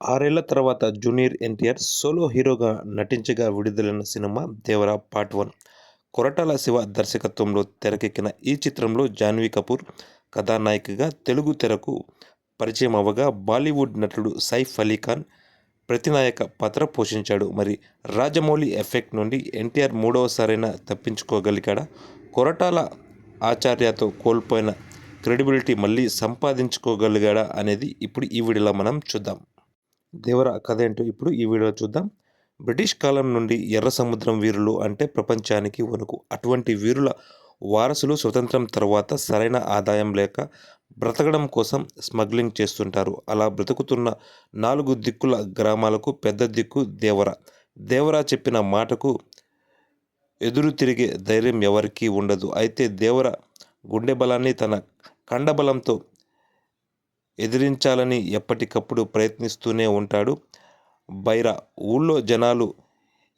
ఆరేళ్ళ తర్వాత junior NTR solo హీరోగా నటించగా విడుదలైన cinema Devara part one. Koratala Siva దర్శకత్వంలో తెరకెక్కిన ఈ చిత్రంలో జాన్వీ కపూర్ కథానాయికగా తెలుగు తెరకు పరిచయం అవ్వగా బాలీవుడ్ నటుడు సైఫ్ అలీ ఖాన్ ప్రతినాయక పాత్ర పోషించాడు. మరి రాజమౌళి ఎఫెక్ట్ నుండి ఎన్టీఆర్ మూడవసారైనా తప్పించుకోగలిగాడా? కొరటాల ఆచార్యతో కోల్పోయిన క్రెడిబిలిటీ మళ్ళీ సంపాదించుకోగలిగాడా అనేది ఇప్పుడు ఈ వీడియోలో మనం చూద్దాం. దేవర కథ ఏంటో ఇప్పుడు ఈ వీడియో చూద్దాం. బ్రిటిష్ కాలం నుండి ఎర్ర సముద్రం వీరులు అంటే ప్రపంచానికి వణుకు. అటువంటి వీరుల వారసులు స్వతంత్రం తర్వాత సరైన ఆదాయం లేక బ్రతకడం కోసం స్మగ్లింగ్ చేస్తుంటారు. అలా బ్రతుకుతున్న నాలుగు దిక్కుల గ్రామాలకు పెద్ద దిక్కు దేవర. దేవర చెప్పిన మాటకు ఎదురు తిరిగే ధైర్యం ఎవరికీ ఉండదు. అయితే దేవర గుండె బలాన్ని తన కండబలంతో ఎదిరించాలని ఎప్పటికప్పుడు ప్రయత్నిస్తూనే ఉంటాడు. బైరా ఊళ్ళో జనాలు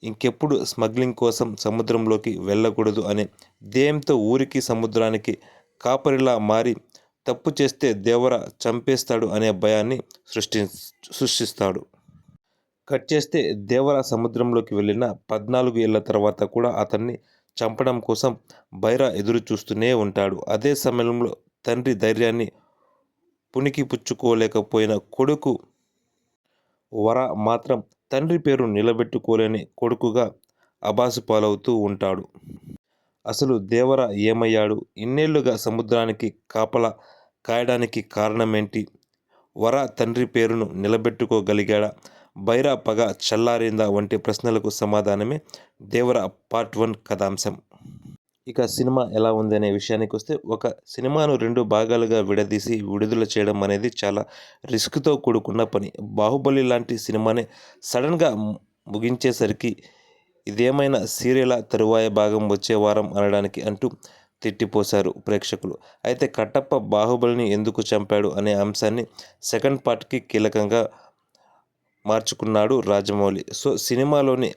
ఇంకెప్పుడు స్మగ్లింగ్ కోసం సముద్రంలోకి వెళ్ళకూడదు అనే ధ్యేయంతో ఊరికి సముద్రానికి కాపరిలా మారి తప్పు చేస్తే దేవర చంపేస్తాడు అనే భయాన్ని సృష్టి సృష్టిస్తాడు. కట్ చేస్తే దేవర సముద్రంలోకి వెళ్ళిన పద్నాలుగు ఏళ్ళ తర్వాత కూడా అతన్ని చంపడం కోసం బైరా ఎదురు చూస్తూనే ఉంటాడు. అదే సమయంలో తండ్రి ధైర్యాన్ని పునికి పుచ్చుకోలేకపోయిన కొడుకు. వర మాత్రం తండ్రి పేరు నిలబెట్టుకోలేని కొడుకుగా అబాసు పాలవుతూ ఉంటాడు. అసలు దేవర ఏమయ్యాడు? ఇన్నేళ్ళుగా సముద్రానికి కాపలా కాయడానికి కారణమేంటి? వర తండ్రి పేరును నిలబెట్టుకోగలిగాడా? బైరా పగ చల్లారిందా? వంటి ప్రశ్నలకు సమాధానమే దేవర పార్ట్ వన్ కథాంశం. ఇక సినిమా ఎలా ఉంది అనే విషయానికి వస్తే ఒక సినిమాను రెండు భాగాలుగా విడదీసి విడుదల చేయడం అనేది చాలా రిస్క్తో కూడుకున్న పని. బాహుబలి లాంటి సినిమాని సడన్గా ముగించేసరికి ఇదేమైనా సీరియల్ తరువాయ భాగం వచ్చే వారం అనడానికి అంటూ తిట్టిపోశారు ప్రేక్షకులు. అయితే కట్టప్ప బాహుబలిని ఎందుకు చంపాడు అనే అంశాన్ని సెకండ్ పార్ట్కి కీలకంగా మార్చుకున్నాడు రాజమౌళి. సో సినిమాలోని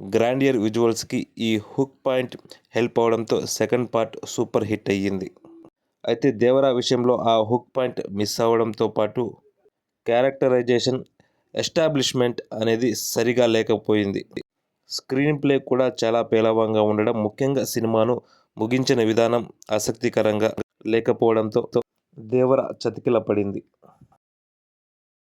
గ్రాండియర్ విజువల్స్కి ఈ హుక్ పాయింట్ హెల్ప్ అవడంతో సెకండ్ పార్ట్ సూపర్ హిట్ అయ్యింది. అయితే దేవరా విషయంలో ఆ హుక్ పాయింట్ మిస్ అవ్వడంతో పాటు క్యారెక్టరైజేషన్ ఎస్టాబ్లిష్మెంట్ అనేది సరిగా లేకపోయింది. స్క్రీన్ ప్లే కూడా చాలా పేలవంగా ఉండడం ముఖ్యంగా సినిమాను ముగించిన విధానం ఆసక్తికరంగా లేకపోవడంతో దేవర చతికిల పడింది